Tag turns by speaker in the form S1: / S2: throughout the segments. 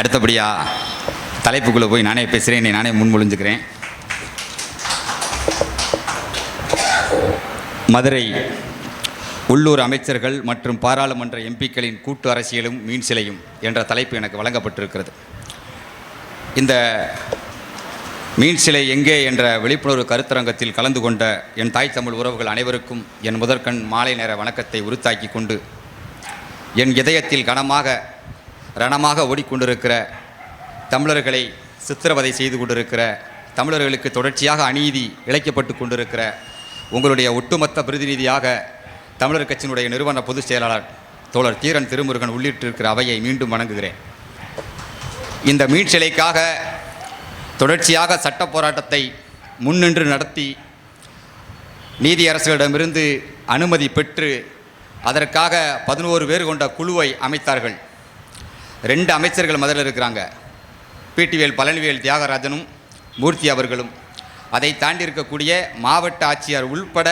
S1: அடுத்தபடியாக தலைப்புக்குள்ளே போய் நானே பேசுகிறேன் நானே முன்மொழிஞ்சுக்கிறேன். மதுரை உள்ளூர் அமைச்சர்கள் மற்றும் பாராளுமன்ற எம்பிக்களின் கூட்டு அரசியலும் மீன் சிலையும் என்ற தலைப்பு எனக்கு வழங்கப்பட்டிருக்கிறது. இந்த மீன் சிலை எங்கே என்ற விழிப்புணர்வு கருத்தரங்கத்தில் கலந்து கொண்ட என் தாய் தமிழ் உறவுகள் அனைவருக்கும் என் முதற்கண் மாலை நேர வணக்கத்தை உறுத்தாக்கி கொண்டு என் இதயத்தில் கனமாக ரணமாக ஓடிக்கொண்டிருக்கிற தமிழர்களை சித்திரவதை செய்து கொண்டிருக்கிற தமிழர்களுக்கு தொடர்ச்சியாக அநீதி இழைக்கப்பட்டு கொண்டிருக்கிற உங்களுடைய ஒட்டுமொத்த பிரதிநிதியாக தமிழர் கட்சியினுடைய நிறுவன பொதுச் செயலாளர் தோழர் தீரன் திருமுருகன் உள்ளிட்டிருக்கிற அவையை மீண்டும் வணங்குகிறேன். இந்த மீன்சிலைக்காக தொடர்ச்சியாக சட்ட போராட்டத்தை முன்னின்று நடத்தி நீதியரசர்களிடமிருந்து அனுமதி பெற்று அதற்காக பதினோரு பேர் கொண்ட குழுவை அமைத்தார்கள். ரெண்டு அமைச்சர்கள் முதல்ல இருக்கிறாங்க. பிடிவேல் பழனிவேல் தியாகராஜனும் மூர்த்தி அவர்களும். அதை தாண்டி இருக்கக்கூடிய மாவட்ட ஆட்சியர் உள்பட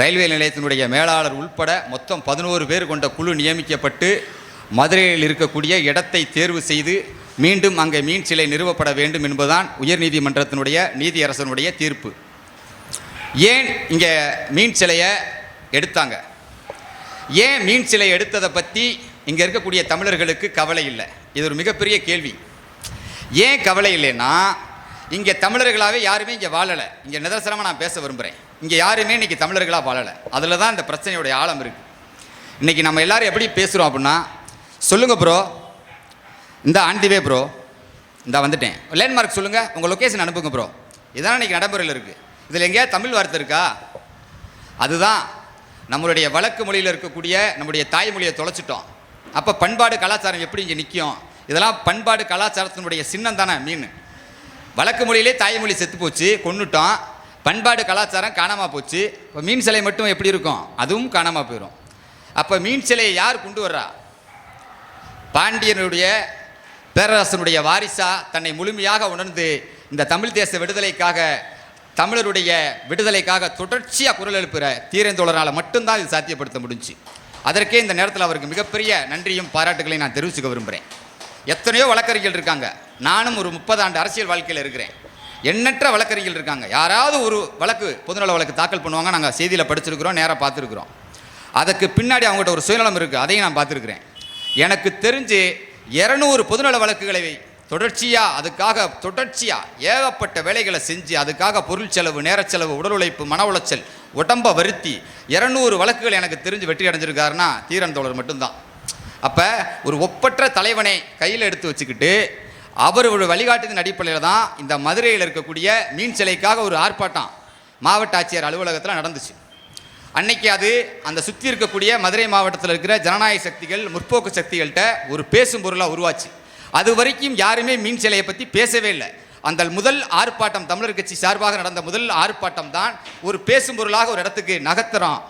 S1: ரயில்வே நிலையத்தினுடைய மேலாளர் உள்பட மொத்தம் பதினோரு பேர் கொண்ட குழு நியமிக்கப்பட்டு மதுரையில் இருக்கக்கூடிய இடத்தை தேர்வு செய்து மீண்டும் அங்கே மீன் சிலை நிறுவப்பட வேண்டும் என்பதுதான் உயர்நீதிமன்றத்தினுடைய நீதியரசனுடைய தீர்ப்பு. ஏன் இங்கே மீன் சிலையை எடுத்தாங்க? ஏன் மீன் சிலை எடுத்ததை பற்றி இங்கே இருக்கக்கூடிய தமிழர்களுக்கு கவலை இல்லை. இது ஒரு மிகப்பெரிய கேள்வி. ஏன் கவலை இல்லைன்னா இங்கே தமிழர்களாகவே யாருமே இங்கே வாழலை. இங்கே நிதர்சனமாக நான் பேச விரும்புகிறேன் இங்கே யாருமே இன்றைக்கி தமிழர்களாக வாழலை. அதில் தான் இந்த பிரச்சனையுடைய ஆழம் இருக்குது இன்றைக்கி நம்ம எல்லோரும் எப்படி பேசுகிறோம் அப்படின்னா சொல்லுங்கள் ப்ரோ இந்த ஆண்டிவே ப்ரோ இந்த வந்துட்டேன். லேண்ட்மார்க் சொல்லுங்கள் உங்கள் லொக்கேஷன் அனுப்புங்க ப்ரோ இதான இன்றைக்கி நடைமுறையில் இருக்குது இதில் எங்கேயாவது தமிழ் வார்த்தை இருக்கா? அதுதான். நம்மளுடைய வழக்கு மொழியில் இருக்கக்கூடிய நம்முடைய தாய்மொழியை தொலைச்சிட்டோம். அப்போ பண்பாடு கலாச்சாரம் எப்படி இங்கே நிற்கும் இதெல்லாம் பண்பாடு கலாச்சாரத்தினுடைய சின்னம் தானே மீன். வழக்கு மொழியிலே தாய்மொழி செத்து போச்சு கொண்டுட்டோம் பண்பாடு கலாச்சாரம் காணாமல் போச்சு. இப்போ மீன் சிலை மட்டும் எப்படி இருக்கும்? அதுவும் காணாமல் போயிடும் அப்போ மீன் சிலையை யார் கொண்டு வர்றா? பாண்டியனுடைய பேரரசனுடைய வாரிசா தன்னை முழுமையாக உணர்ந்து இந்த தமிழ் தேச விடுதலைக்காக தமிழருடைய விடுதலைக்காக தொடர்ச்சியாக குரல் எழுப்புகிற தீரந்தோழரால் மட்டும்தான் இது சாத்தியப்படுத்த முடிஞ்சு. அதற்கே இந்த நேரத்தில் அவருக்கு மிகப்பெரிய நன்றியும் பாராட்டுகளையும் நான் தெரிவிச்சுக்க விரும்புகிறேன். எத்தனையோ வழக்கறிஞர்கள் இருக்காங்க. நானும் ஒரு முப்பது ஆண்டு அரசியல் வாழ்க்கையில் இருக்கிறேன். எண்ணற்ற வழக்கறிஞர்கள் இருக்காங்க. யாராவது ஒரு வழக்கு பொதுநல வழக்கு தாக்கல் பண்ணுவாங்க. நாங்கள் செய்தியில் படிச்சிருக்கிறோம் நேராக பார்த்துருக்குறோம். அதுக்கு பின்னாடி அவங்ககிட்ட ஒரு சுயநலம் இருக்குது அதையும் நான் பார்த்துருக்குறேன். எனக்கு தெரிஞ்சு இரநூறு பொதுநல வழக்குகளை தொடர்ச்சியாக அதுக்காக தொடர்ச்சியாக ஏகப்பட்ட வேலைகளை செஞ்சு அதுக்காக பொருள் செலவு நேரச் செலவு உடல் உழைப்பு மன உளைச்சல் உடம்பை வருத்தி இரநூறு வழக்குகள் எனக்கு தெரிஞ்சு வெற்றி அடைஞ்சிருக்காருன்னா தீரன் தோழர் மட்டும்தான். அப்போ ஒரு ஒப்பற்ற தலைவனை கையில் எடுத்து வச்சுக்கிட்டு அவர் ஒரு வழிகாட்டுதின் அடிப்படையில் தான் இந்த மதுரையில் இருக்கக்கூடிய மீன் சிலைக்காக ஒரு ஆர்ப்பாட்டம் மாவட்ட ஆட்சியர் அலுவலகத்தில் நடந்துச்சு. அன்னைக்கு அது அந்த சுற்றி இருக்கக்கூடிய மதுரை மாவட்டத்தில் இருக்கிற ஜனநாயக சக்திகள் முற்போக்கு சக்திகள்கிட்ட ஒரு பேசும் பொருளாக உருவாச்சு. அது வரைக்கும் யாருமே மீன் சிலையை பற்றி பேசவே இல்லை. அந்த முதல் ஆர்ப்பாட்டம் தமிழர் கட்சி சார்பாக நடந்த முதல் ஆர்ப்பாட்டம் தான் ஒரு பேசும் பொருளாக ஒரு இடத்துக்கு நகர்த்துறோம்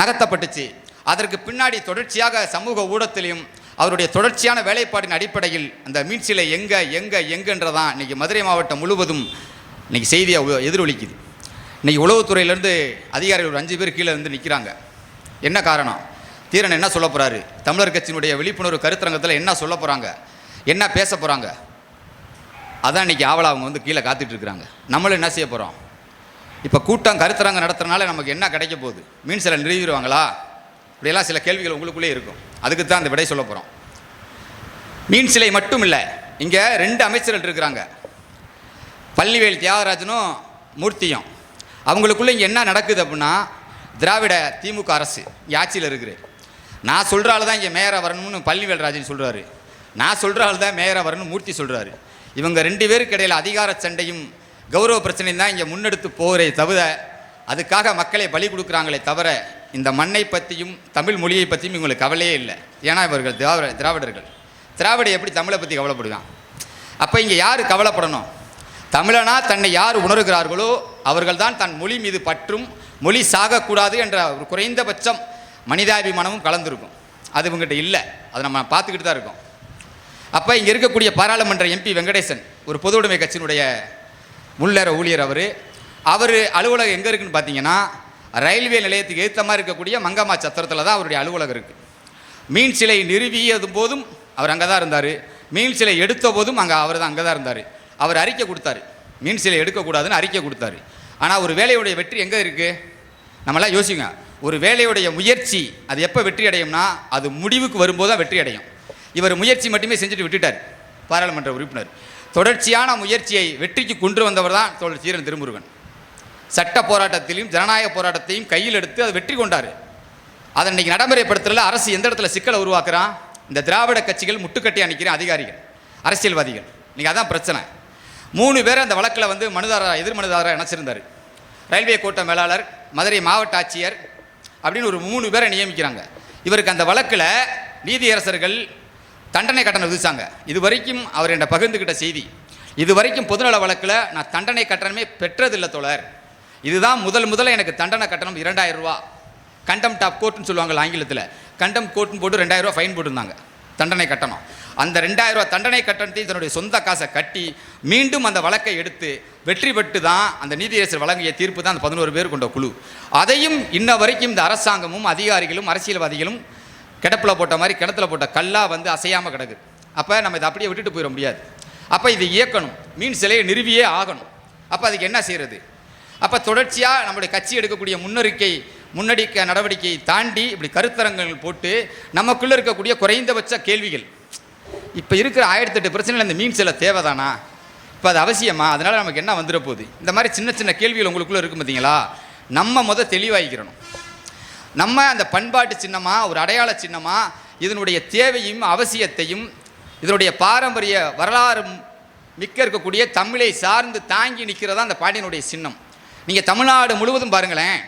S1: நகர்த்தப்பட்டுச்சு. அதற்கு பின்னாடி தொடர்ச்சியாக சமூக ஊடத்திலையும் அவருடைய தொடர்ச்சியான வேலைப்பாட்டின் அடிப்படையில் அந்த மீன் சிலை எங்கே எங்கே எங்கன்றதான் இன்றைக்கி மதுரை மாவட்டம் முழுவதும் இன்றைக்கி செய்தியாக எதிரொலிக்குது. இன்றைக்கி உளவுத்துறையிலேருந்து அதிகாரிகள் ஒரு அஞ்சு பேர் கீழே இருந்து நிற்கிறாங்க என்ன காரணம்? தீரன் என்ன சொல்ல போகிறாரு தமிழர் கட்சியினுடைய விழிப்புணர்வு கருத்தரங்கத்தில் என்ன சொல்ல போகிறாங்க என்ன பேச போகிறாங்க அதான் இன்னைக்கு ஆவலாக அவங்க வந்து கீழே காத்துட்ருக்குறாங்க நம்மளும் என்ன செய்ய போகிறோம் இப்போ கூட்டம் கருத்தரங்கம் நடத்துறதுனால நமக்கு என்ன கிடைக்க போகுது? மீன் சிலை நிறுவிடுவாங்களா? இப்படியெல்லாம் சில கேள்விகள் உங்களுக்குள்ளே இருக்கும். அதுக்கு தான் அந்த விடை சொல்ல போகிறோம் மீன் சிலை மட்டும் இல்லை இங்கே ரெண்டு அமைச்சர்கள் இருக்கிறாங்க. பள்ளிவேல் தியாகராஜனும் மூர்த்தியும். அவங்களுக்குள்ளே இங்கே என்ன நடக்குது அப்படின்னா திராவிட திமுக அரசு இங்கே ஆட்சியில் இருக்குது நான் சொல்கிறால தான் இங்கே மேயராக வரணும்னு பள்ளிவேல் ராஜன் சொல்கிறாரு நான் சொல்கிற ஆள் தான் மேயராக வரணும்னு மூர்த்தி சொல்கிறாரு இவங்க ரெண்டு பேருக்கு இடையில் அதிகார சண்டையும் கௌரவ பிரச்சனையும் தான் இங்கே முன்னெடுத்து போகிறே தவிர அதுக்காக மக்களை பலி கொடுக்குறாங்களே தவிர இந்த மண்ணை பற்றியும் தமிழ் மொழியை பற்றியும் இவங்களுக்கு கவலையே இல்லை. ஏன்னா இவர்கள் திராவிட திராவிடர்கள். திராவிட எப்படி தமிழை பற்றி கவலைப்படுவான்? அப்போ இங்கே யார் கவலைப்படணும்? தமிழனா தன்னை யார் உணர்கிறார்களோ அவர்கள்தான் தன் மொழி மீது பற்றும் மொழி சாகக்கூடாது என்ற ஒரு குறைந்தபட்சம் மனிதாபிமானமும் கலந்துருக்கும். அது இவங்ககிட்ட இல்லை. அதை நம்ம பார்த்துக்கிட்டு தான் இருக்கோம். அப்போ இங்கே இருக்கக்கூடிய பாராளுமன்ற எம்பி வெங்கடேசன் ஒரு பொது உடைமை கட்சியினுடைய முன்னேற ஊழியர் அவர். அவர் அலுவலகம் எங்கே இருக்குன்னு பார்த்தீங்கன்னா ரயில்வே நிலையத்துக்கு ஏற்ற மாதிரி இருக்கக்கூடிய மங்கம்மா சத்திரத்தில் தான் அவருடைய அலுவலகம் இருக்குது மீன் சிலை நிறுவியதும் போதும் அவர் அங்கே தான் இருந்தார். மீன் சிலை எடுத்த போதும் அங்கே அவர் தான் அங்கே தான் இருந்தார். அவர் அறிக்கை கொடுத்தாரு. மீன் சிலை எடுக்கக்கூடாதுன்னு அறிக்கை கொடுத்தாரு. ஆனால் ஒரு வேலையுடைய வெற்றி எங்கே இருக்குது நம்மளாம் யோசிங்க. ஒரு வேலையுடைய முயற்சி அது எப்போ வெற்றி அடையும்னா அது முடிவுக்கு வரும்போது தான் வெற்றி அடையும். இவர் முயற்சி மட்டுமே செஞ்சுட்டு விட்டுட்டார் பாராளுமன்ற உறுப்பினர். தொடர்ச்சியான முயற்சியை வெற்றிக்கு கொண்டு வந்தவர் தான் தோழர் சீரன் திருமுருகன். சட்ட போராட்டத்திலையும் ஜனநாயக போராட்டத்தையும் கையில் எடுத்து அதை வெற்றி கொண்டார். அதை இன்றைக்கி நடைமுறைப்படுத்துறதுல அரசு எந்த இடத்துல சிக்கலை உருவாக்குறான் இந்த திராவிட கட்சிகள் முட்டுக்கட்டி அணிக்கிற அதிகாரிகள் அரசியல்வாதிகள். நீங்கள் அதான் பிரச்சனை. மூணு பேர் அந்த வழக்கில் வந்து மனுதாரா எதிர் மனுதாரர் இணைச்சிருந்தார். ரயில்வே கோட்ட மேலாளர் மதுரை மாவட்ட ஆட்சியர் அப்படின்னு ஒரு மூணு பேரை நியமிக்கிறாங்க. இவருக்கு அந்த வழக்கில் நீதியரசர்கள் தண்டனை கட்டணம் விதிச்சாங்க. இது வரைக்கும் அவர் என்னை பகிர்ந்துக்கிட்ட செய்தி இது வரைக்கும் பொதுநல வழக்கில் நான் தண்டனை கட்டணமே பெற்றதில்லை தோழர். இதுதான் முதல் முதல்ல எனக்கு தண்டனை கட்டணம் இரண்டாயிரம் ரூபா கண்டம் டாப் கோர்ட்னு சொல்லுவாங்க ஆங்கிலத்தில் கண்டம் கோர்ட்னு போட்டு ரெண்டாயிரம் ரூபா ஃபைன் போட்டிருந்தாங்க தண்டனை கட்டணம். அந்த ரெண்டாயிரம் ரூபா தண்டனை கட்டணத்தை தன்னுடைய சொந்த காசை கட்டி மீண்டும் அந்த வழக்கை எடுத்து வெற்றி பெற்று தான் அந்த நீதியரசர் வழங்கிய தீர்ப்பு தான் அந்த பதினோரு பேர் கொண்ட குழு. அதையும் இன்ன வரைக்கும் இந்த அரசாங்கமும் அதிகாரிகளும் அரசியல்வாதிகளும் கிடப்பில் போட்ட மாதிரி கிணத்துல போட்ட கல்லாக வந்து அசையாமல் கிடக்கு. அப்போ நம்ம இதை அப்படியே விட்டுட்டு போயிட முடியாது. அப்போ இதை இயக்கணும். மீன் சிலையை நிறுவியே ஆகணும். அப்போ அதுக்கு என்ன செய்கிறது அப்போ தொடர்ச்சியாக நம்முடைய கட்சி எடுக்கக்கூடிய முன்னறிக்கை முன்னடிக்க நடவடிக்கையை தாண்டி இப்படி கருத்தரங்கள் போட்டு நமக்குள்ளே இருக்கக்கூடிய குறைந்தபட்ச கேள்விகள். இப்போ இருக்கிற ஆயிரத்தெட்டு பிரச்சனையில் இந்த மீன் சிலை தேவைதானா? இப்போ அது அவசியமா? அதனால் நமக்கு என்ன வந்துட போகுது? இந்த மாதிரி சின்ன சின்ன கேள்விகள் உங்களுக்குள்ளே இருக்கும் பார்த்தீங்களா நம்ம முத தெளிவாகிக்கிறணும் நம்ம அந்த பண்பாட்டு சின்னமாக ஒரு அடையாள சின்னமாக இதனுடைய தேவையும் அவசியத்தையும் இதனுடைய பாரம்பரிய வரலாறு மிக்க இருக்கக்கூடிய தமிழை சார்ந்து தாங்கி நிற்கிறதா அந்த பாண்டியனுடைய சின்னம். நீங்கள் தமிழ்நாடு முழுவதும் பாருங்களேன்.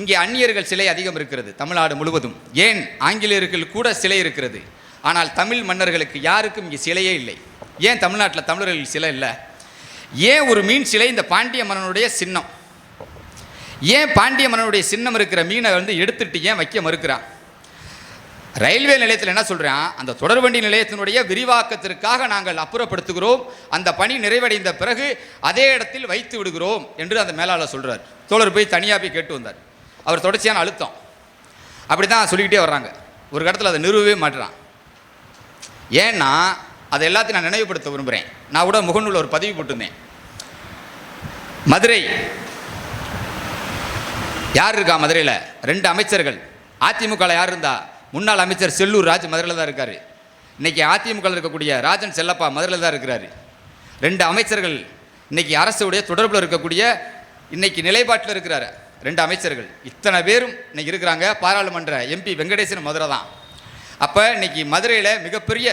S1: இங்கே அந்நியர்கள் சிலை அதிகம் இருக்கிறது தமிழ்நாடு முழுவதும். ஏன்? ஆங்கிலேயர்கள் கூட சிலை இருக்கிறது. ஆனால் தமிழ் மன்னர்களுக்கு யாருக்கும் இங்கே சிலையே இல்லை. ஏன் தமிழ்நாட்டில் தமிழர்கள் சிலை இல்லை? ஏன் ஒரு மீன் சிலை இந்த பாண்டிய மன்னனுடைய சின்னம்? ஏன் பாண்டிய மன்னனுடைய சின்னம் இருக்கிற மீனை வந்து எடுத்துட்டு ஏன் வைக்க மறுக்கிறான்? ரயில்வே நிலையத்தில் என்ன சொல்கிறான் அந்த தொடர்வண்டி நிலையத்தினுடைய விரிவாக்கத்திற்காக நாங்கள் அப்புறப்படுத்துகிறோம். அந்த பணி நிறைவடைந்த பிறகு அதே இடத்தில் வைத்து விடுகிறோம் என்று அந்த மேலாளர் சொல்கிறார் தோழர் போய் தனியாக போய் கேட்டு வந்தார். அவர் தொடர்ச்சியான அழுத்தம். அப்படி தான் சொல்லிக்கிட்டே வர்றாங்க. ஒரு இடத்துல அதை நிறுவவே மாட்டுறான் ஏன்னா அதை எல்லாத்தையும் நான் நினைவுபடுத்த விரும்புகிறேன் நான் கூட முகநூல் ஒரு பதிவு போட்டிருந்தேன். மதுரை யார் இருக்கா மதுரையில்? ரெண்டு அமைச்சர்கள். அதிமுகவில் யார் இருந்தா? முன்னாள் அமைச்சர் செல்லூர் ராஜ் மதுரையில் தான் இருக்கார். இன்றைக்கி அதிமுகவில் இருக்கக்கூடிய ராஜன் செல்லப்பா மதுரையில் தான் இருக்கிறாரு. ரெண்டு அமைச்சர்கள் இன்னைக்கு அரசுடைய தொடர்பில் இருக்கக்கூடிய இன்றைக்கி நிலைப்பாட்டில் இருக்கிறாரு. ரெண்டு அமைச்சர்கள். இத்தனை பேரும் இன்றைக்கி இருக்கிறாங்க. பாராளுமன்ற எம்பி வெங்கடேசன் மதுரை தான். அப்போ இன்றைக்கி மதுரையில் மிகப்பெரிய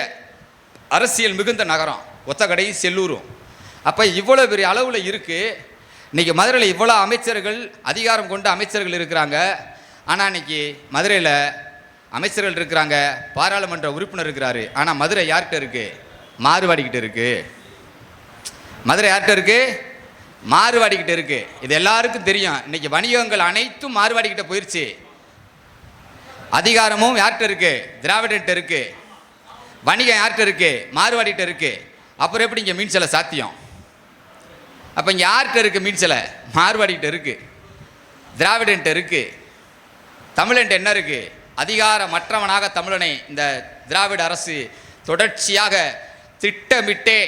S1: அரசியல் மிகுந்த நகரம். ஒத்தக்கடை செல்லூரும். அப்போ இவ்வளோ பெரிய அளவில் இருக்குது இன்றைக்கி மதுரையில் இவ்வளோ அமைச்சர்கள் அதிகாரம் கொண்ட அமைச்சர்கள் இருக்கிறாங்க. ஆனால் இன்றைக்கி மதுரையில் அமைச்சர்கள் இருக்கிறாங்க பாராளுமன்ற உறுப்பினர் இருக்கிறாரு. ஆனால் மதுரை யார்கிட்ட இருக்கு? மாறுவாடிக்கிட்ட இருக்குது மதுரை யார்கிட்ட இருக்கு? மாறுவாடிக்கிட்ட இருக்குது இது எல்லாருக்கும் தெரியும். இன்றைக்கி வணிகங்கள் அனைத்தும் மாறுவாடிக்கிட்ட போயிடுச்சு அதிகாரமும் யார்கிட்ட இருக்கு? திராவிடர்கிட்ட இருக்குது வணிகம் யார்கிட்ட இருக்கு? மாறுவாடிக்கிட்ட இருக்குது அப்புறம் எப்படி இங்கே மீன் சில சாத்தியம்? அப்போ இங்கே யார்கிட்ட இருக்குது மீன் மார்வாடிக்கிட்ட இருக்குது இருக்கு. திராவிடன்ட்ட இருக்குது தமிழன்ட்ட என்ன இருக்குது அதிகார மற்றவனாக தமிழனை இந்த திராவிட அரசு தொடர்ச்சியாக திட்டமிட்டே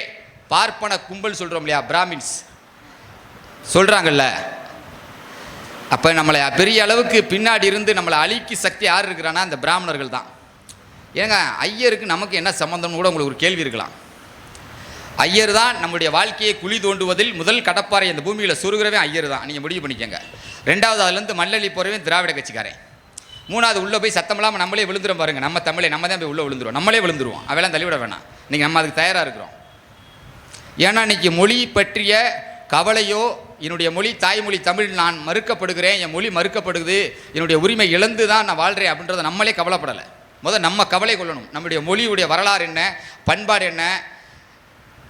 S1: பார்ப்பன கும்பல் சொல்கிறோம் இல்லையா பிராமின்ஸ். சொல்கிறாங்கல்ல அப்போ நம்மளை பெரிய அளவுக்கு பின்னாடி இருந்து நம்மளை அழிக்கு சக்தி யார் இருக்கிறான்னா அந்த பிராமணர்கள் தான். ஏங்க ஐயருக்கு நமக்கு என்ன சம்மந்தம்னு கூட உங்களுக்கு ஒரு கேள்வி இருக்கலாம். ஐயர் தான் நம்முடைய வாழ்க்கையை குழி தோண்டுவதில் முதல் கடப்பாறை இந்த பூமியில் சுருகிறவே ஐயர் தான் நீங்கள் முடிவு பண்ணிக்கோங்க. ரெண்டாவது அதுலேருந்து மல்லலி போகிறவன் திராவிட கட்சிக்காரன். மூணாவது உள்ளே போய் சத்தம் இல்லாமல் நம்மளே விழுந்துரும் பாருங்க. நம்ம தமிழை நம்ம தான் போய் உள்ளே விழுந்துருவோம். நம்மளே விழுந்துருவோம். அவெல்லாம் தள்ளிவிட வேணாம். நீங்கள் நம்ம அதுக்கு தயாராக இருக்கிறோம். ஏன்னா இன்னைக்கு மொழி பற்றிய கவலையோ என்னுடைய மொழி தாய்மொழி தமிழ் நான் மறுக்கப்படுகிறேன் என் மொழி மறுக்கப்படுது என்னுடைய உரிமை இழந்து தான் நான் வாழ்கிறேன் அப்படின்றத நம்மளே கவலைப்படலை. முதல் நம்ம கவலை கொள்ளணும். நம்முடைய மொழியுடைய வரலாறு என்ன? பண்பாடு என்ன?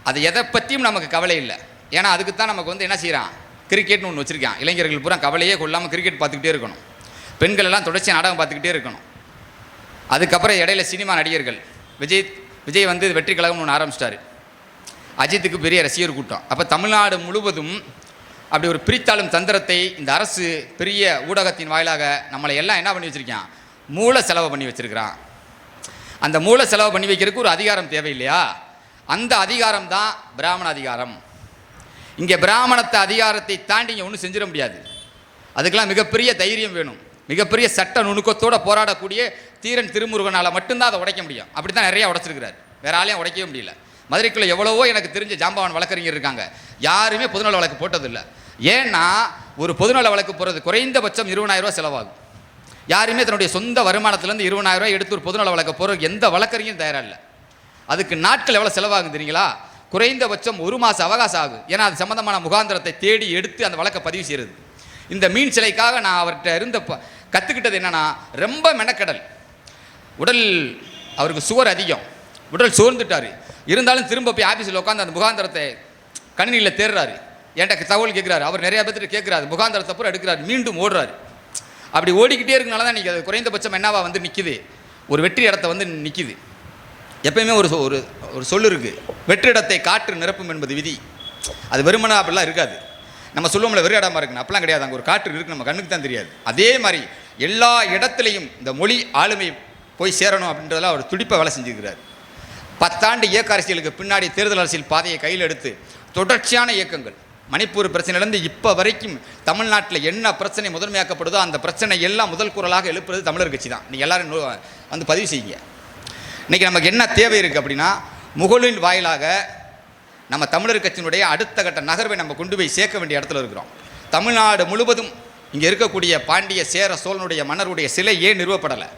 S1: அது எதை பற்றியும் நமக்கு கவலை இல்லை. ஏன்னா அதுக்கு தான் நமக்கு வந்து என்ன செய்கிறான் கிரிக்கெட்னு ஒன்று வச்சுருக்கான். இளைஞர்கள் பூரா கவலையே கொள்ளாமல் கிரிக்கெட் பார்த்துக்கிட்டே இருக்கணும். பெண்கள் எல்லாம் தொடர்ச்சி நாடகம் பார்த்துக்கிட்டே இருக்கணும். அதுக்கப்புறம் இடையில சினிமா நடிகர்கள். விஜய் விஜய் வந்து வெற்றி கழகம்னு ஒன்று ஆரம்பிச்சிட்டாரு. அஜித்துக்கு பெரிய ரசிகர் கூட்டம். அப்போ தமிழ்நாடு முழுவதும் அப்படி ஒரு பிரித்தாளும் தந்திரத்தை இந்த அரசு பெரிய ஊடகத்தின் வாயிலாக நம்மளை எல்லாம் என்ன பண்ணி வச்சுருக்கான்? மூல செலவு பண்ணி வச்சுருக்கிறான். அந்த மூல செலவு பண்ணி வைக்கிறதுக்கு ஒரு அதிகாரம் தேவை இல்லையா அந்த அதிகாரம் தான் பிராமண அதிகாரம். இங்கே பிராமணத்தை அதிகாரத்தை தாண்டி இங்கே ஒன்றும் செஞ்சிட முடியாது. அதுக்கெல்லாம் மிகப்பெரிய தைரியம் வேணும். மிகப்பெரிய சட்ட நுணுக்கத்தோடு போராடக்கூடிய தீரன் திருமுருகனால் மட்டும்தான் அதை உடைக்க முடியும். அப்படி தான் நிறையா உடைச்சிருக்கிறார். வேற ஆலையும் உடைக்கவே முடியல. மதுரைக்குள்ளே எவ்வளவோ எனக்கு தெரிஞ்ச ஜாம்பவான் வழக்கறிஞர் இருக்காங்க. யாருமே பொதுநல வழக்கு போட்டதில்லை. ஏன்னா ஒரு பொதுநல வழக்கு போகிறது குறைந்தபட்சம் இருபதாயிரரூவா செலவாகும். யாருமே தன்னுடைய சொந்த வருமானத்திலேருந்து இருபதாயிரம் எடுத்து ஒரு பொதுநல வழக்கு போகிற எந்த வழக்கறிஞரும் தயாராக இல்லை. அதுக்கு நாட்கள் எவ்வளோ செலவாகும் தெரியுங்களா? குறைந்தபட்சம் ஒரு மாதம் அவகாசம் ஆகும் ஏன்னா அது சம்மந்தமான முகாந்திரத்தை தேடி எடுத்து அந்த வழக்கை பதிவு செய்கிறது இந்த மீன் சிலைக்காக நான் அவர்கிட்ட இருந்த ப- என்னென்னா ரொம்ப மெனக்கடல். உடல் அவருக்கு சுவர் அதிகம். உடல் சோர்ந்துட்டார். இருந்தாலும் திரும்ப போய் ஆஃபீஸில் உட்காந்து அந்த முகாந்திரத்தை கணினியில் தேடுறாரு. என்கிட்ட தகவல் கேட்குறாரு அவர் நிறையா பேர்த்துட்டு கேட்குறாரு முகாந்திரத்தை பூரா எடுக்கிறாரு. மீண்டும் ஓடுறாரு. அப்படி ஓடிக்கிட்டே இருக்கனால தான் இன்றைக்கி அது குறைந்தபட்சம் என்னவா வந்து நிற்கிது ஒரு வெற்றி இடத்த வந்து நிற்கிது எப்பயுமே ஒரு சொ- ஒரு ஒரு சொல்லு இருக்குது வெற்றிடத்தை காற்று நிரப்பும் என்பது விதி. அது வெறுமனா அப்படிலாம் இருக்காது. நம்ம சொல்லுவோம்ல வெறு இடமா இருக்குன்னு. அப்பெல்லாம் கிடையாது. அங்கே ஒரு காற்று இருக்குது நம்ம கண்ணுக்கு தான் தெரியாது. அதே மாதிரி எல்லா இடத்துலையும் இந்த மொழி ஆளுமை போய் சேரணும் அப்படின்றதெல்லாம் அவர் துடிப்பை வேலை செஞ்சுக்கிறார் பத்தாண்டு இயக்க அரசியலுக்கு பின்னாடி தேர்தல் அரசியல் பாதையை கையில் எடுத்து தொடர்ச்சியான இயக்கங்கள். மணிப்பூர் பிரச்சனையிலேருந்து இப்போ வரைக்கும் தமிழ்நாட்டில் என்ன பிரச்சனை முதன்மையாக்கப்படுதோ அந்த பிரச்சனை எல்லாம் முதல் குரலாக எழுப்புறது தமிழர் கட்சி தான். நீங்கள் எல்லோரும் வந்து பதிவு செய்யுங்க. இன்றைக்கி நமக்கு என்ன தேவை இருக்குது அப்படின்னா முகலின் வாயிலாக நம்ம தமிழர் கட்சியினுடைய அடுத்த கட்ட நகர்வை நம்ம கொண்டு போய் சேர்க்க வேண்டிய இடத்துல இருக்கிறோம். தமிழ்நாடு முழுவதும் இங்கே இருக்கக்கூடிய பாண்டிய சேர சோழனுடைய மன்னருடைய சிலை ஏன் நிறுவப்படலை?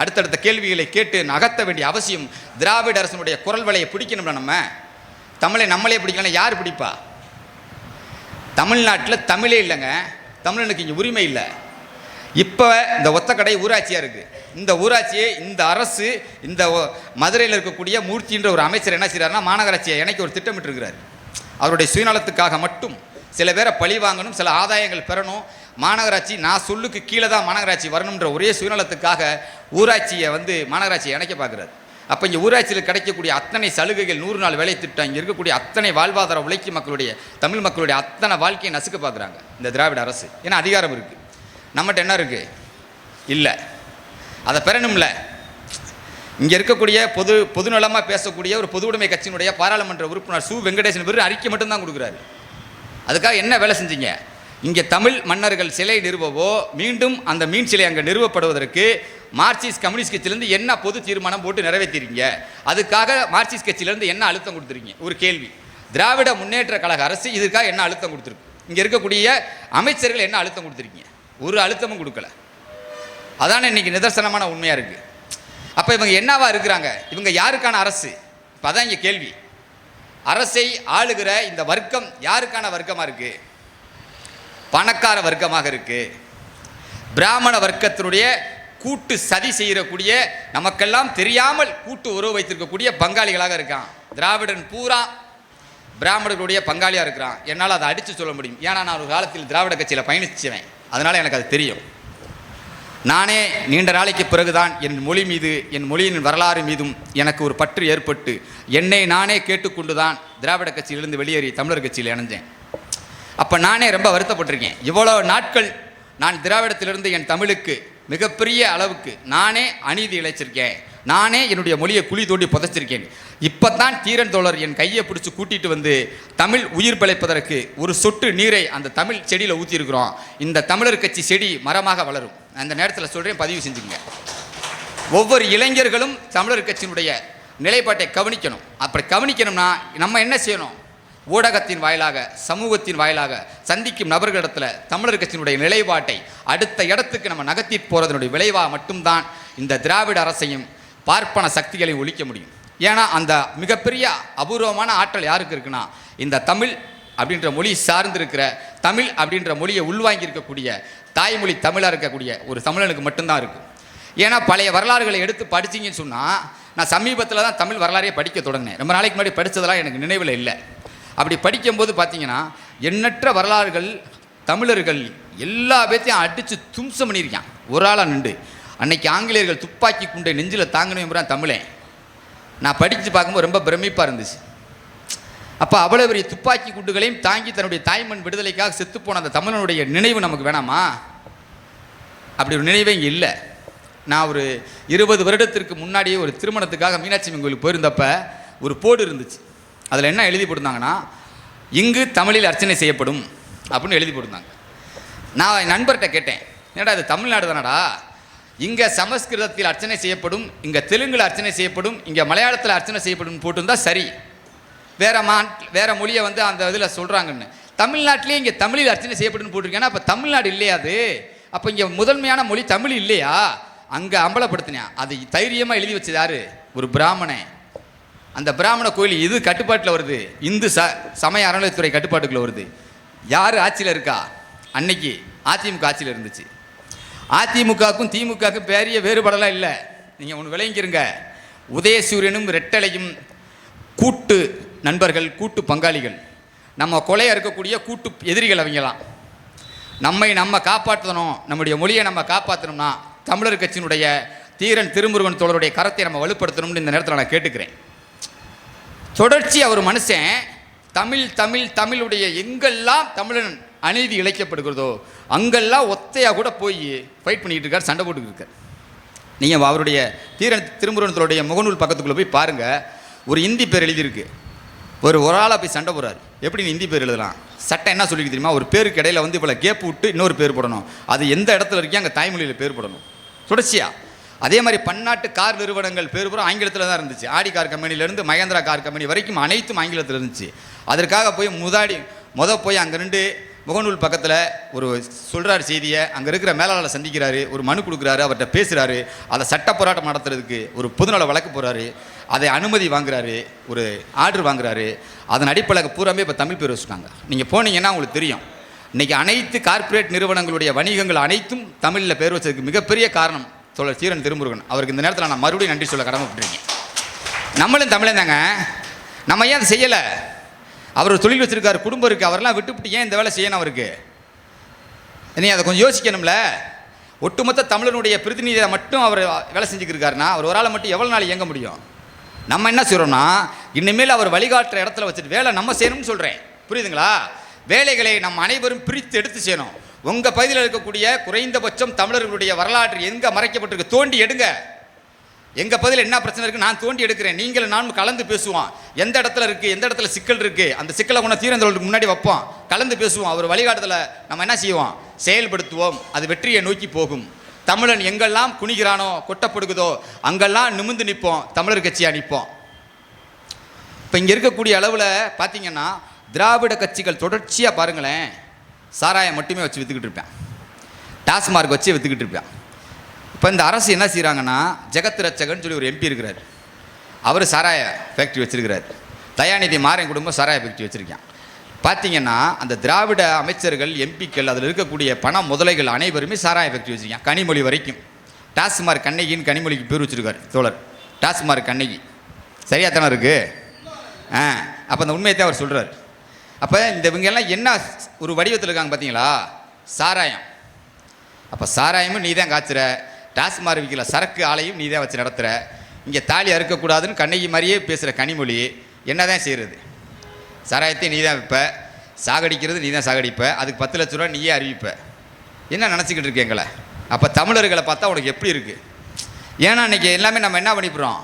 S1: அடுத்தடுத்த கேள்விகளை கேட்டு நகர்த்த வேண்டிய அவசியம் திராவிட அரசனுடைய குரல் வலையை பிடிக்கணும்ல நம்ம? தமிழை நம்மளே பிடிக்கலாம் யார் பிடிப்பா? தமிழ்நாட்டில் தமிழே இல்லைங்க. தமிழனுக்கு இங்கே உரிமை இல்லை. இப்போ இந்த ஒத்தக்கடை ஊராட்சியாக இருக்குது இந்த ஊராட்சியை இந்த அரசு இந்த மதுரையில் இருக்கக்கூடிய மூர்த்தின்ற ஒரு அமைச்சர் என்ன செய்கிறாருன்னா மாநகராட்சியை இணைக்க ஒரு திட்டமிட்டிருக்கிறார். அவருடைய சுயநலத்துக்காக மட்டும் சில பேரை பழி வாங்கணும் சில ஆதாயங்கள் பெறணும். மாநகராட்சி நான் சொல்லுக்கு கீழே தான் மாநகராட்சி வரணுன்ற ஒரே சுயநலத்துக்காக ஊராட்சியை வந்து மாநகராட்சியை இணைக்க பார்க்குறாரு. அப்போ இங்கே ஊராட்சியில் கிடைக்கக்கூடிய அத்தனை சலுகைகள் நூறு நாள் வேலை திட்டம் இங்கே இருக்கக்கூடிய அத்தனை வாழ்வாதார உழைக்கும் மக்களுடைய தமிழ் மக்களுடைய அத்தனை வாழ்க்கையை நசுக்க பார்க்குறாங்க இந்த திராவிட அரசு. ஏன்னா அதிகாரம் இருக்குது நம்மகிட்ட என்ன இருக்குது இல்லை. அதை பெறணும்ல. இங்கே இருக்கக்கூடிய பொது பொதுநலமாக பேசக்கூடிய ஒரு பொது உடைமை கட்சியினுடைய பாராளுமன்ற உறுப்பினர் சு. வெங்கடேசன் பேர் அறிக்கை மட்டும்தான் கொடுக்குறாரு. அதுக்காக என்ன வேலை செஞ்சீங்க? இங்கே தமிழ் மன்னர்கள் சிலை நிறுவவோ மீண்டும் அந்த மீன் சிலை அங்கே நிறுவப்படுவதற்கு மார்க்சிஸ்ட் கம்யூனிஸ்ட் கட்சியிலேருந்து என்ன பொது தீர்மானம் போட்டு நிறைவேற்றிருக்கீங்க? அதுக்காக மார்க்சிஸ்ட் கட்சியிலேருந்து என்ன அழுத்தம் கொடுத்துருக்கீங்க? ஒரு கேள்வி. திராவிட முன்னேற்ற கழக அரசு இதுக்காக என்ன அழுத்தம் கொடுத்துருக்கு? இங்கே இருக்கக்கூடிய அமைச்சர்கள் என்ன அழுத்தம் கொடுத்துருக்கீங்க? ஒரு அழுத்தமும் கொடுக்கல. அதான இன்னைக்கு நிதர்சனமான உண்மையாக இருக்குது அப்போ இவங்க என்னவா இருக்கிறாங்க? இவங்க யாருக்கான அரசு? இப்போ அதான் இங்கே கேள்வி. அரசை ஆளுகிற இந்த வர்க்கம் யாருக்கான வர்க்கமாக இருக்குது பணக்கார வர்க்கமாக இருக்குது பிராமண வர்க்கத்தினுடைய கூட்டு சதி செய்யக்கூடிய நமக்கெல்லாம் தெரியாமல் கூட்டு உறவு வைத்திருக்கக்கூடிய பங்காளிகளாக இருக்கான். திராவிடன் பூரா பிராமணர்களுடைய பங்காளியாக இருக்கிறான். என்னால் அதை அடித்து சொல்ல முடியும். ஏன்னா நான் ஒரு காலத்தில் திராவிட கட்சியில் பயணிச்சவன். அதனால் எனக்கு அது தெரியும். நானே நீண்ட நாளைக்கு பிறகுதான் என் மொழி மீது என் மொழியின் வரலாறு மீதும் எனக்கு ஒரு பற்று ஏற்பட்டு என்னை நானே கேட்டுக்கொண்டு தான் திராவிட கட்சியிலிருந்து வெளியேறி தமிழர் கட்சியில் இணைஞ்சேன். அப்போ நானே ரொம்ப வருத்தப்பட்டிருக்கேன். இவ்வளோ நாட்கள் நான் திராவிடத்திலிருந்து என் தமிழுக்கு மிகப்பெரிய அளவுக்கு நானே அநீதி இழைச்சிருக்கேன். நானே என்னுடைய மொழியை குழி தோண்டி புதைச்சிருக்கேன். இப்போ தான் தீரன் தோழர் என் கையை பிடிச்சி கூட்டிட்டு வந்து தமிழ் உயிர் பிழைப்பதற்கு ஒரு சொட்டு நீரை அந்த தமிழ் செடியில் ஊற்றிருக்கிறோம் இந்த தமிழர் கட்சி செடி மரமாக வளரும். அந்த நேரத்தில் சொல்கிறேன் பதிவு செஞ்சுக்கங்க. ஒவ்வொரு இளைஞர்களும் தமிழர் கட்சியினுடைய நிலைப்பாட்டை கவனிக்கணும். அப்படி கவனிக்கணும்னா நம்ம என்ன செய்யணும்? ஊடகத்தின் வாயிலாக சமூகத்தின் வாயிலாக சந்திக்கும் நபர்களிடத்தில் தமிழர் கட்சியினுடைய நிலைப்பாட்டை அடுத்த இடத்துக்கு நம்ம நகர்த்தி போகிறதனுடைய விளைவாக மட்டும்தான் இந்த திராவிட அரசையும் பார்ப்பன சக்திகளையும் ஒழிக்க முடியும். ஏன்னா அந்த மிகப்பெரிய அபூர்வமான ஆற்றல் யாருக்கு இருக்குன்னா இந்த தமிழ் அப்படின்ற மொழி சார்ந்திருக்கிற தமிழ் அப்படின்ற மொழியை உள்வாங்கி இருக்கக்கூடிய தாய்மொழி தமிழாக இருக்கக்கூடிய ஒரு தமிழனுக்கு மட்டும்தான் இருக்குது ஏன்னா பழைய வரலாறுகளை எடுத்து படிச்சீங்கன்னு சொன்னால் நான் சமீபத்தில் தான் தமிழ் வரலாறையே படிக்க தொடங்கினேன். ரொம்ப நாளைக்கு முன்னாடி படித்ததெல்லாம் எனக்கு நினைவில் இல்லை. அப்படி படிக்கும்போது பார்த்தீங்கன்னா எண்ணற்ற வரலாறுகள் தமிழர்கள் எல்லா பேர்த்தையும் அடித்து தும்சம் பண்ணியிருக்கான். ஒரு ஆளாக நின்று. அன்னைக்கு ஆங்கிலேயர்கள் துப்பாக்கி குண்டை நெஞ்சில் தாங்கினவன் தமிழன். நான் படித்து பார்க்கும்போது ரொம்ப பிரமிப்பாக இருந்துச்சு. அப்போ அவ்வளோ பெரிய துப்பாக்கி குண்டுகளையும் தாங்கி தன்னுடைய தாய்மண் விடுதலைக்காக செத்துப்போன அந்த தமிழனுடைய நினைவு நமக்கு வேணாமா? அப்படி ஒரு நினைவே இங்கே இல்லை. நான் ஒரு இருபது வருடத்திற்கு முன்னாடியே ஒரு திருமணத்துக்காக மீனாட்சி அம்மன் கோயிலுக்கு போயிருந்தப்ப ஒரு போர்டு இருந்துச்சு. அதில் என்ன எழுதி போட்டிருந்தாங்கன்னா இங்கு தமிழில் அர்ச்சனை செய்யப்படும் அப்படின்னு எழுதி போட்டிருந்தாங்க. நான் என் நண்பர்கிட்ட கேட்டேன் என்னடா இது தமிழ்நாடு தானடா? இங்கே சமஸ்கிருதத்தில் அர்ச்சனை செய்யப்படும் இங்கே தெலுங்கில் அர்ச்சனை செய்யப்படும் இங்கே மலையாளத்தில் அர்ச்சனை செய்யப்படும் போட்டிருந்தா சரி. வேற மா வேற மொழியை வந்து அந்த இதில் சொல்கிறாங்கன்னு தமிழ்நாட்டிலே இங்கே தமிழில் அர்ச்சனை செய்யப்படுன்னு போட்டிருக்கேன்னா அப்போ தமிழ்நாடு இல்லையா அது? அப்போ இங்கே முதன்மையான மொழி தமிழ் இல்லையா? அங்கே அம்பலப்படுத்தினேன். அது தைரியமாக எழுதி வச்சது யாரு? ஒரு பிராமணன். அந்த பிராமண கோயில் இது கட்டுப்பாட்டில் வருது? இந்து ச சமய அறநிலையத்துறை கட்டுப்பாட்டுக்குள்ளே வருது. யார் ஆட்சியில் இருக்கா? அன்னைக்கு அதிமுக ஆட்சியில் இருந்துச்சு. அதிமுகவுக்கும் திமுகவுக்கும் பெரிய வேறுபாடெல்லாம் இல்லை. நீங்கள் ஒன்று விளங்கிருங்க உதயசூரியனும் ரெட்டலையும் கூட்டு நண்பர்கள் கூட்டு பங்காளிகள். நம்ம கொலையாக இருக்கக்கூடிய கூட்டு எதிரிகள் அவங்கலாம் நம்மை நம்ம காப்பாற்றணும் நம்முடைய மொழியை நம்ம காப்பாற்றணும்னா தமிழர் கட்சியினுடைய தீரன் திருமுருகன் தோழருடைய கரத்தை நம்ம வலுப்படுத்தணும்னு இந்த நேரத்தில் நான் கேட்டுக்கிறேன். தொடர்ச்சி அவர் மனுஷன் தமிழ் தமிழ் தமிழுடைய எங்கெல்லாம் தமிழன் அநீதி இழைக்கப்படுகிறதோ அங்கெல்லாம் ஒத்தையாக கூட போய் ஃபைட் பண்ணிக்கிட்டு இருக்கார் சண்டை போட்டுக்கிட்டு இருக்கார். நீங்கள் அவருடைய தீரன் திருமுருகன் தோழருடைய முகநூல் பக்கத்துக்குள்ளே போய் பாருங்கள் ஒரு இந்தி பேர் எழுதியிருக்கு. ஒரு ஒரு ஆளாக போய் சண்டை போடுறாரு. எப்படி நீ இந்தி பேர் எழுதலாம்? சட்டம் என்ன சொல்லிருக்கு தெரியுமா? ஒரு பேருக்கு இடையில வந்து இவ்வளோ கேப் விட்டு இன்னொரு பேர் போடணும். அது எந்த இடத்துல இருக்கே அங்கே தாய்மொழியில் பேர் போடணும். தொடர்ச்சியா. அதே மாதிரி பன்னாட்டு கார் நிறுவனங்கள் பேர் பூரா ஆங்கிலத்தில் தான் இருந்துச்சு. ஆடி கார் கம்பெனிலேருந்து மகேந்திரா கார் கம்பெனி வரைக்கும் அனைத்தும் ஆங்கிலத்தில் இருந்துச்சு. அதற்காக போய் முதாடி முத போய் அங்கே நின்று முகநூல் பக்கத்தில் ஒரு சொல்கிறார் செய்தியை. அங்கே இருக்கிற மேலாளரை சந்திக்கிறாரு. ஒரு மனு கொடுக்குறாரு. அவர்கிட்ட பேசுகிறாரு அதை சட்ட போராட்டம் நடத்துறதுக்கு ஒரு பொதுநல வழக்கு போகிறாரு அதை அனுமதி வாங்குறாரு ஒரு ஆர்டர் வாங்குறாரு. அதன் அடிப்படையில் பூராமே இப்போ தமிழ் பேர் வச்சுட்டாங்க. நீங்கள் போனீங்கன்னா உங்களுக்கு தெரியும். இன்றைக்கி அனைத்து கார்ப்பரேட் நிறுவனங்களுடைய வணிகங்கள் அனைத்தும் தமிழில் பேர் வச்சதுக்கு மிகப்பெரிய காரணம் சொல்ல சீரன் திருமுருகன். அவருக்கு இந்த நேரத்தில் நான் மறுபடியும் நன்றி சொல்ல கடமைப்பட்டிருக்கேன். நம்மளும் தமிழன் தாங்க. நம்ம ஏன் அதை செய்யலை? அவர் தொழில் வச்சுருக்காரு குடும்பம் இருக்குது அவரெல்லாம் விட்டுவிட்டு ஏன் இந்த வேலை செய்யணும் அவருக்கு? நீ அதை கொஞ்சம் யோசிக்கணும்ல. ஒட்டுமொத்த தமிழனுடைய பிரதிநிதியை மட்டும் அவர் வேலை செஞ்சுக்கிட்டு அவர் ஒரு ஆளை மட்டும் எவ்வளோ நாள் இயங்க முடியும்? நம்ம என்ன செய்கிறோம்னா இனிமேல் அவர் வழிகாட்டுற இடத்துல வச்சுட்டு வேலை நம்ம செய்யணும்னு சொல்கிறேன் புரியுதுங்களா? வேலைகளை நம்ம அனைவரும் பிரித்து எடுத்து செய்யணும். உங்கள் பகுதியில் இருக்கக்கூடிய குறைந்தபட்சம் தமிழர்களுடைய வரலாறு எங்கே மறைக்கப்பட்டிருக்கு தோண்டி எடுங்க. எங்கள் பகுதியில் என்ன பிரச்சனை இருக்குது நான் தோண்டி எடுக்கிறேன். நீங்களும் நானும் கலந்து பேசுவோம். எந்த இடத்துல இருக்குது எந்த இடத்துல சிக்கல் இருக்குது அந்த சிக்கலை கொண்டு தீரந்தோளுக்கு முன்னாடி வைப்போம். கலந்து பேசுவோம். அவர் வழிகாட்டுதலை நம்ம என்ன செய்வோம்? செயல்படுத்துவோம். அது வெற்றியை நோக்கி போகும். தமிழன் எங்கெல்லாம் குனிகிறானோ கொட்டப்படுகுதோ அங்கெல்லாம் நிமிந்து நிற்போம். தமிழர் கட்சியாக நிற்போம். இப்போ இங்கே இருக்கக்கூடிய அளவில் பார்த்தீங்கன்னா திராவிட கட்சிகள் தொடர்ச்சியாக பாருங்களேன் சாராயம் மட்டுமே வச்சு விற்றுக்கிட்டு இருப்பேன். டாஸ்மார்க் வச்சு விற்றுக்கிட்டு இருப்பேன். இப்போ இந்த அரசு என்ன செய்கிறாங்கன்னா ஜெகத் ரச்சகன் சொல்லி ஒரு எம்பி இருக்கிறார். அவர் சாராய ஃபேக்ட்ரி வச்சுருக்கிறார். தயாநிதி மாறன் குடும்பம் சாராய ஃபேக்ட்ரி வச்சுருக்கான். பார்த்தீங்கன்னா அந்த திராவிட அமைச்சர்கள் எம்பிக்கள் அதில் இருக்கக்கூடிய பண முதலைகள் அனைவருமே சாராய ஃபேக்ட்ரி வச்சுருக்கான் கனிமொழி வரைக்கும். டாஸ்மார்க் கண்ணகின்னு கனிமொழிக்கு பேர் வச்சிருக்காரு தோழர். டாஸ்மார்க் கண்ணகி. சரியாக தானே இருக்குது ஆ அப்போ அந்த உண்மையை தான் அவர் சொல்கிறார் அப்போ இந்த இவங்கெல்லாம் என்ன ஒரு வடிவத்தில் இருக்காங்க பார்த்தீங்களா சாராயம். அப்போ சாராயமும் நீ தான் காய்ச்சுற. டாஸ்மாக் விற்கிற சரக்கு ஆலையும் நீ தான் வச்சு நடத்துகிற இங்கே தாலி அறுக்கக்கூடாதுன்னு கண்ணகி மாதிரியே பேசுகிற கனிமொழி என்ன தான் செய்கிறது சாராயத்தை நீ தான் விற்ப சாகடிக்கிறது நீ தான் சாகடிப்ப அதுக்கு பத்து லட்ச ரூபா நீயே அறிவிப்ப. என்ன நினச்சிக்கிட்டு இருக்கு எங்களை? அப்போ தமிழர்களை பார்த்தா உனக்கு எப்படி இருக்குது ஏன்னா இன்னைக்கு எல்லாமே நம்ம என்ன பண்ணிப்புறோம்?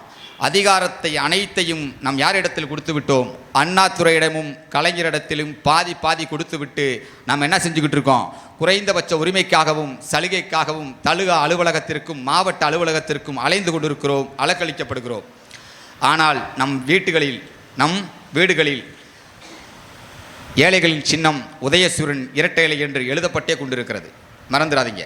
S1: அதிகாரத்தை அனைத்தையும் நாம் யாரிடத்தில் கொடுத்து விட்டோம்? அண்ணாத்துறையிடமும் கலைஞரிடத்திலும் பாதி பாதி கொடுத்து விட்டு நாம் என்ன செஞ்சுக்கிட்டு இருக்கோம்? குறைந்தபட்ச உரிமைக்காகவும் சலுகைக்காகவும் தழுக அலுவலகத்திற்கும் மாவட்ட அலுவலகத்திற்கும் அலைந்து கொண்டிருக்கிறோம் அலக்களிக்கப்படுகிறோம் ஆனால் நம் வீட்டுகளில் நம் வீடுகளில் ஏழைகளின் சின்னம் உதயசூரன் இரட்டை இலை என்று எழுதப்பட்டே கொண்டிருக்கிறது. மறந்துடாதீங்க.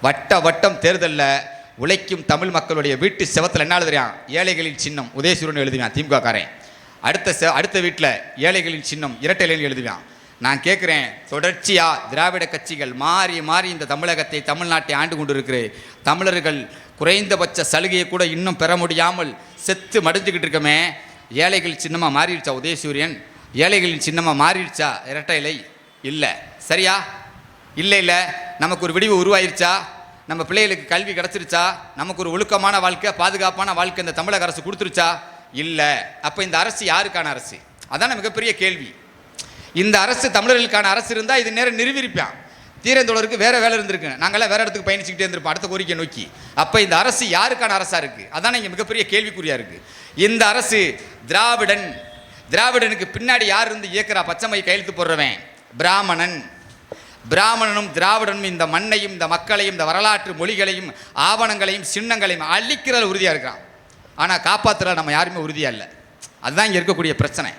S1: வட்ட வட்டம் தேர்தலில் உழைக்கும் தமிழ் மக்களுடைய வீட்டு செவத்தில் என்ன எழுதுறான்? ஏழைகளின் சின்னம். உதயசூரன் எழுதுவான் திமுக காரன் அடுத்த செ அடுத்த வீட்டில் ஏழைகளின் சின்னம் இரட்டை இலைன்னு எழுதுவான் நான் கேட்குறேன் தொடர்ச்சியாக திராவிட கட்சிகள் மாறி மாறி இந்த தமிழகத்தை தமிழ்நாட்டை ஆண்டு கொண்டிருக்கிற தமிழர்கள் குறைந்தபட்ச சலுகையை கூட இன்னும் பெற முடியாமல் செத்து மடிஞ்சுக்கிட்டு இருக்கமே. ஏழைகள் சின்னமாக மாறிடுச்சா உதயசூரியன்? ஏழைகளின் சின்னமாக மாறிடுச்சா? இரட்டை இலை இல்லை. சரியா? இல்லை இல்லை. நமக்கு ஒரு விடிவு உருவாயிருச்சா? நம்ம பிள்ளைகளுக்கு கல்வி கிடச்சிருச்சா? நமக்கு ஒரு ஒழுக்கமான வாழ்க்கை பாதுகாப்பான வாழ்க்கை இந்த தமிழக அரசு கொடுத்துருச்சா? இல்லை. அப்போ இந்த அரசு யாருக்கான அரசு? அதான் மிகப்பெரிய கேள்வி. இந்த அரசு தமிழர்களுக்கான அரசு இருந்தால் இது நேரம் நிரூபிப்பான். தீரந்தோழருக்கு வேறு வேலை இருந்திருக்கு. நாங்களாம் வேறு இடத்துக்கு பயணிச்சுக்கிட்டே இருந்திருப்போம் அடுத்த கோரிக்கை நோக்கி. அப்போ இந்த அரசு யாருக்கான அரசாக இருக்குது அதான் இங்கே மிகப்பெரிய கேள்விக்குறியாக இருக்குது இந்த அரசு திராவிடன் திராவிடனுக்கு பின்னாடி யார் இருந்து இயக்கிறா? பச்சைமை கையெழுத்து போடுறவன். பிராமணன். பிராமணனும் திராவிடனும் இந்த மண்ணையும் இந்த மக்களையும் இந்த வரலாற்று மொழிகளையும் ஆவணங்களையும் சின்னங்களையும் அழிக்கிறதுல உறுதியாக இருக்கிறான். ஆனால் காப்பாற்றுற நம்ம யாருமே உறுதியாக இல்லை. அதுதான் இங்கே இருக்கக்கூடிய பிரச்சனை.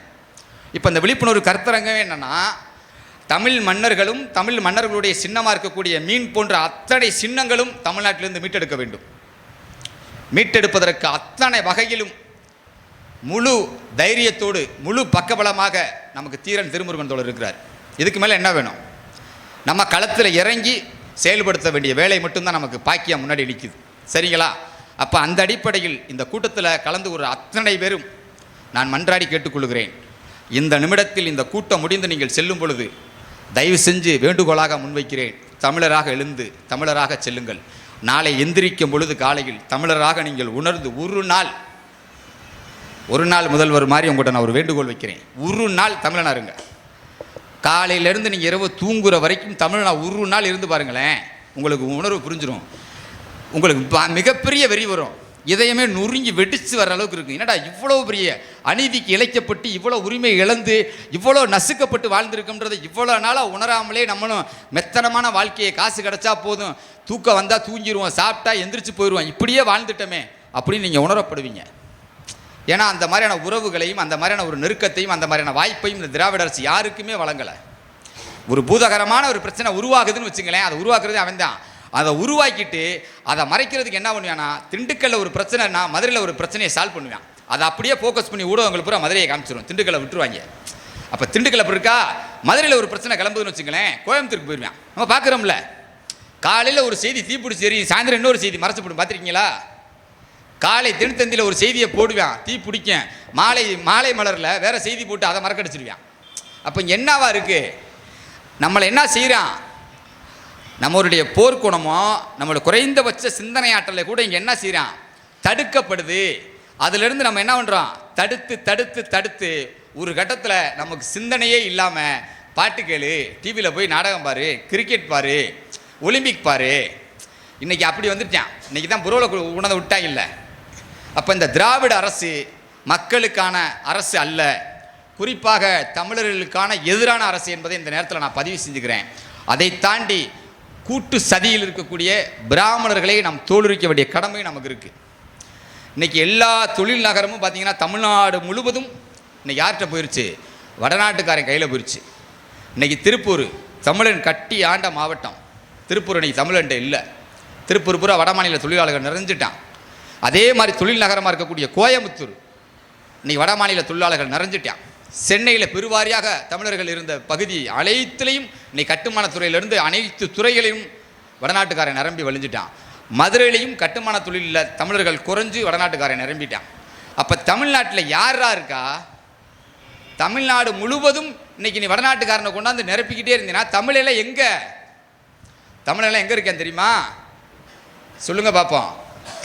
S1: இப்போ இந்த விழிப்புணர்வு கருத்தரங்கமே என்னென்னா தமிழ் மன்னர்களும் தமிழ் மன்னர்களுடைய சின்னமாக இருக்கக்கூடிய மீன் போன்ற அத்தனை சின்னங்களும் தமிழ்நாட்டிலிருந்து மீட்டெடுக்க வேண்டும். மீட்டெடுப்பதற்கு அத்தனை வகையிலும் முழு தைரியத்தோடு முழு பக்கபலமாக நமக்கு தீரன் திருமுருகன் தோழர் இருக்கிறார். இதுக்கு மேலே என்ன வேணும்? நம்ம களத்தில் இறங்கி செயல்படுத்த வேண்டிய வேலை மட்டும்தான் நமக்கு பாக்கியம் முன்னாடி நிற்கிது சரிங்களா? அப்போ அந்த அடிப்படையில் இந்த கூட்டத்தில் கலந்து ஒரு அத்தனை பேரும் நான் மன்றாடி கேட்டுக்கொள்கிறேன். இந்த நிமிடத்தில் இந்த கூட்டம் முடிந்து நீங்கள் செல்லும் பொழுது தயவு செஞ்சு வேண்டுகோளாக முன்வைக்கிறேன். தமிழராக எழுந்து தமிழராக செல்லுங்கள். நாளை எந்திரிக்கும் பொழுது காலையில் தமிழராக நீங்கள் உணர்ந்து ஒரு நாள் ஒரு நாள் முதல்வர் மாதிரி உங்கள்கிட்ட நான் ஒரு வேண்டுகோள் வைக்கிறேன். ஒரு நாள் தமிழனா இருங்க. காலையிலேருந்து நீங்கள் இரவு தூங்குற வரைக்கும் தமிழனா ஒரு நாள் இருந்து பாருங்களேன். உங்களுக்கு உணர்வு புரிஞ்சிடும் உங்களுக்கு மிகப்பெரிய வெறி வரும். இதயமே நொறுங்கி வெடித்து வர அளவுக்கு இருக்குது என்னடா இவ்வளோ பெரிய அநீதிக்கு இழைக்கப்பட்டு இவ்வளோ உரிமை இழந்து இவ்வளோ நசுக்கப்பட்டு வாழ்ந்திருக்குன்றதை இவ்வளோ நாளாக உணராமலே நம்மளும் மெத்தனமான வாழ்க்கையை காசு கிடைச்சா போதும். தூக்கம் வந்தால் தூங்கிடுவோம் சாப்பிட்டா எந்திரிச்சு போயிடுவோம் இப்படியே வாழ்ந்துட்டோமே அப்படின்னு நீங்கள் உணரப்படுவீங்க. ஏன்னா அந்த மாதிரியான உறவுகளையும் அந்த மாதிரியான ஒரு நெருக்கத்தையும் அந்த மாதிரியான வாய்ப்பையும் இந்த திராவிட அரசு யாருக்குமே வழங்கலை. ஒரு பூதகரமான ஒரு பிரச்சனை உருவாகுதுன்னு வச்சுங்களேன் அதை உருவாக்குறதே அவன் தான் அதை உருவாக்கிட்டு அதை மறைக்கிறதுக்கு என்ன பண்ணுவேன்னா திண்டுக்கல்ல ஒரு பிரச்சனைனா மதுரையில் ஒரு பிரச்சனையை சால்வ் பண்ணுவான். அதை அப்படியே ஃபோக்கஸ் பண்ணி ஊடகங்கள் பூரா மதுரையை காமிச்சிடும் திண்டுக்கல்லை விட்டுருவாங்க. அப்போ திண்டுக்கல் அப்படி இருக்கா? மதுரையில் ஒரு பிரச்சனை கிளம்புதுன்னு வச்சுங்களேன் கோயம்புத்தூருக்கு போயிடுவான் நம்ம பார்க்குறோம்ல. காலையில் ஒரு செய்தி தீப்பிடிச்சி எரியும் சாயந்தரம் இன்னொரு செய்தி மறைச்சுப்படும் பார்த்துருக்கீங்களா? காலை தினத்தந்தியில் ஒரு செய்தியை போடுவான் தீ பிடிக்கும். மாலை மாலை மலரில் வேறு செய்தி போட்டு அதை மறக்கடிச்சிருவான். அப்போ என்னவா இருக்குது நம்மளை என்ன செய்கிறான் நம்மளுடைய போர்க்குணமோ நம்மளோட குறைந்தபட்ச சிந்தனையாற்றலை கூட இங்கே என்ன செய்கிறான் தடுக்கப்படுது. அதிலிருந்து நம்ம என்ன பண்ணுறோம் தடுத்து தடுத்து தடுத்து ஒரு கட்டத்தில் நமக்கு சிந்தனையே இல்லாமல் பாட்டு கேளு டிவியில் போய் நாடகம் பாரு கிரிக்கெட் பாரு ஒலிம்பிக் பாரு. இன்றைக்கி அப்படி வந்துட்டான். இன்றைக்கி தான் புரோவில் உணர்ந்து விட்டாங்க இல்லை அப்போ இந்த திராவிட அரசு மக்களுக்கான அரசு அல்ல. குறிப்பாக தமிழர்களுக்கான எதிரான அரசு என்பதை இந்த நேரத்தில் நான் பதிவு செஞ்சுக்கிறேன். அதை தாண்டி கூட்டு சதியில் இருக்கக்கூடிய பிராமணர்களை நாம் தோலுரிக்க வேண்டிய கடமை நமக்கு இருக்குது இன்றைக்கி எல்லா தொழில் நகரமும் பார்த்திங்கன்னா தமிழ்நாடு முழுவதும் இன்னைக்கு யார்கிட்ட போயிடுச்சு வடநாட்டுக்காரன் கையில் போயிடுச்சு இன்றைக்கி திருப்பூர் தமிழன் கட்டி ஆண்ட மாவட்டம். திருப்பூர் இன்றைக்கி தமிழன்ட்ட இல்லை. திருப்பூர் பூரா வடமாநில தொழிலாளர்கள் நிறைஞ்சிட்டான். அதே மாதிரி தொழில் நகரமாக இருக்கக்கூடிய கோயம்புத்தூர். இன்னைக்கு வடமாநில தொழிலாளர்கள் நிறைஞ்சிட்டான் சென்னையில் பெருவாரியாக தமிழர்கள் இருந்த பகுதி அனைத்துலேயும் இன்னைக்கு கட்டுமானத்துறையிலிருந்து அனைத்து துறைகளையும் வடநாட்டுக்காரன் நிரம்பி வழிஞ்சிட்டான். மதுரையிலையும் கட்டுமான தொழிலில் தமிழர்கள் குறைஞ்சு வடநாட்டுக்காரன் நிரம்பிட்டான். அப்போ தமிழ்நாட்டில் யாரா இருக்கா? தமிழ்நாடு முழுவதும் இன்னைக்கு நீ வடநாட்டுக்காரனை கொண்டாந்து நிரப்பிக்கிட்டே இருந்தீங்கன்னா தமிழெல்லாம் எங்கே? தமிழெல்லாம் எங்கே இருக்கேன் தெரியுமா? சொல்லுங்கள் பார்ப்போம்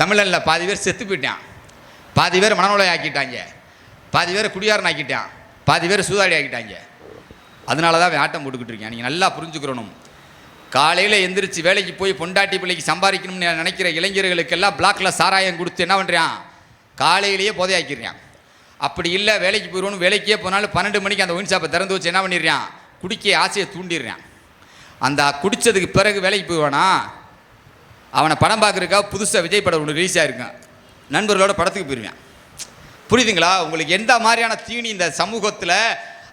S1: தமிழனில் பாதி பேர் செத்து போயிட்டான். பாதி பேர் மனநோய் ஆக்கிட்டாங்க பாதி பேர் குடியாரன் ஆக்கிட்டான் பாதி பேர் சூதாடி ஆக்கிட்டாங்க அதனால தான் ஆட்டம் போட்டுக்கிட்டு இருக்கேன். நீங்கள் நல்லா புரிஞ்சுக்கிறணும். காலையில் எந்திரிச்சு வேலைக்கு போய் பொண்டாட்டி பிள்ளைக்கு சம்பாதிக்கணும்னு நினைக்கிற இளைஞர்களுக்கெல்லாம் பிளாக்கில் சாராயம் கொடுத்து என்ன பண்ணுறான் காலையிலேயே புதையாக்கிடுறான். அப்படி இல்லை வேலைக்கு போயிடணும் வேலைக்கே போனாலும் பன்னெண்டு மணிக்கு அந்த ஒயின் ஷாப்பை திறந்து வச்சு என்ன பண்ணிடுறான்? குடிக்க ஆசையை தூண்டிடுறான். அந்த குடித்ததுக்கு பிறகு வேலைக்கு போயிடுவானா? அவனை படம் பார்க்குறக்கா புதுசாக விஜய் படம் ஒன்று ரிலீஸ் ஆகிருக்கான் நண்பர்களோட படத்துக்கு போயிடுவேன் புரியுதுங்களா? உங்களுக்கு எந்த மாதிரியான தீனி இந்த சமூகத்தில்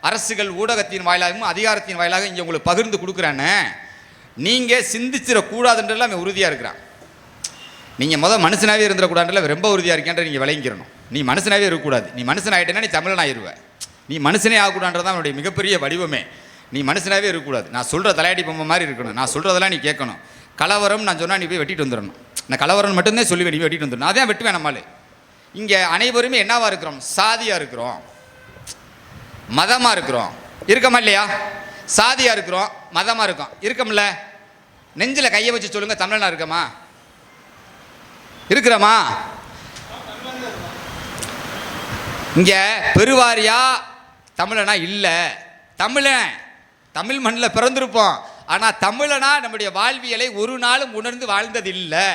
S1: அரசுகள் ஊடகத்தின் வாயிலாகவும் அதிகாரத்தின் வாயிலாக இங்கே உங்களுக்கு பகிர்ந்து கொடுக்குறானே? நீங்கள் சிந்திச்சிடக்கூடாதுன்றலாம் அவன் உறுதியாக இருக்கிறான். நீங்கள் முதல் மனுஷனாகவே இருந்துடக்கூடாதுல ரொம்ப உறுதியாக இருக்கேன்ற நீங்கள் விளங்கிக்கிறணும் நீ மனுஷனாகவே இருக்கக்கூடாது. நீ மனுஷன் ஆகிட்டேன்னா நீ தமிழன் ஆயிடுவ நீ மனுஷனே ஆகக்கூடாதுன்றது தான் அவனுடைய மிகப்பெரிய வடிவமே. நீ மனுஷனாகவே இருக்கக்கூடாது. நான் சொல்கிற தலையாடி பொம்மை மாதிரி இருக்கணும். நான் சொல்கிறதெல்லாம் நீ கேட்கணும். கலவரம் நான் சொன்னால் நீ போய் வெட்டிட்டு வந்துடணும் நான் கலவரம் மட்டும்தான் சொல்லி நீ வெட்டிட்டு வந்துடணும் அதான் வெட்டுவேன் நம்மளு இங்கே அனைவருமே என்னவாக இருக்கிறோம்? சாதியாக இருக்கிறோம். மதமாக இருக்கிறோம். இருக்கமா இல்லையா? சாதியாக இருக்கிறோம். மதமாக இருக்கோம். இருக்கம்ல? நெஞ்சில் கையை வச்சு சொல்லுங்கள் தமிழனா இருக்கமா? இருக்கிறோமா? இங்கே பெருவாரியாக தமிழனா இல்லை. தமிழன். தமிழ் மண்ணில் பிறந்திருப்போம். ஆனால் தமிழனா நம்முடைய வாழ்வியலை ஒரு நாளும் உணர்ந்து வாழ்ந்ததில்லை.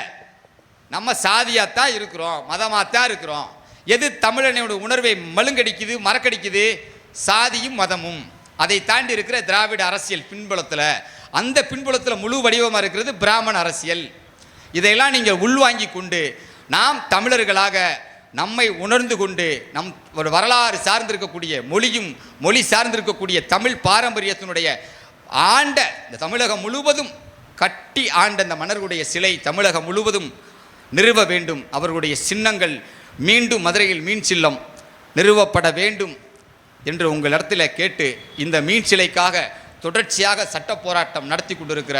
S1: நம்ம சாதியாகத்தான் இருக்கிறோம் மதமாக தான் இருக்கிறோம். எது தமிழனோட உணர்வை மழுங்கடிக்குது மறக்கடிக்குது? சாதியும் மதமும். அதை தாண்டி இருக்கிற திராவிட அரசியல் பின்புலத்தில் அந்த பின்புலத்தில் முழு வடிவமாக இருக்கிறது பிராமண அரசியல். இதையெல்லாம் நீங்கள் உள்வாங்கி கொண்டு நாம் தமிழர்களாக நம்மை உணர்ந்து கொண்டு நம் ஒரு வரலாறு சார்ந்திருக்கக்கூடிய மொழியும் மொழி சார்ந்திருக்கக்கூடிய தமிழ் பாரம்பரியத்தினுடைய ஆண்ட இந்த தமிழகம் முழுவதும் கட்டி ஆண்ட இந்த மன்னர்களுடைய சிலை தமிழகம் முழுவதும் நிறுவ வேண்டும். அவர்களுடைய சின்னங்கள் மீண்டும் மதுரையில் மீன் சில்லம் நிறுவப்பட வேண்டும் என்று உங்களிடத்தில் கேட்டு இந்த மீன் சிலைக்காக தொடர்ச்சியாக சட்ட போராட்டம் நடத்தி கொண்டிருக்கிற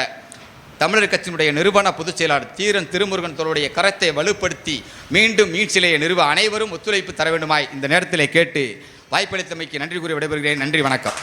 S1: தமிழர் கட்சியினுடைய நிறுவன பொதுச் செயலாளர் தீரன் திருமுருகன் தோளுடைய கரத்தை வலுப்படுத்தி மீண்டும் மீன் சிலையை நிறுவ அனைவரும் ஒத்துழைப்பு தர வேண்டுமாய் இந்த நேரத்தில் கேட்டு வாய்ப்பளித்தமைக்கு நன்றி கூறி விடைபெறுகிறேன். நன்றி வணக்கம்.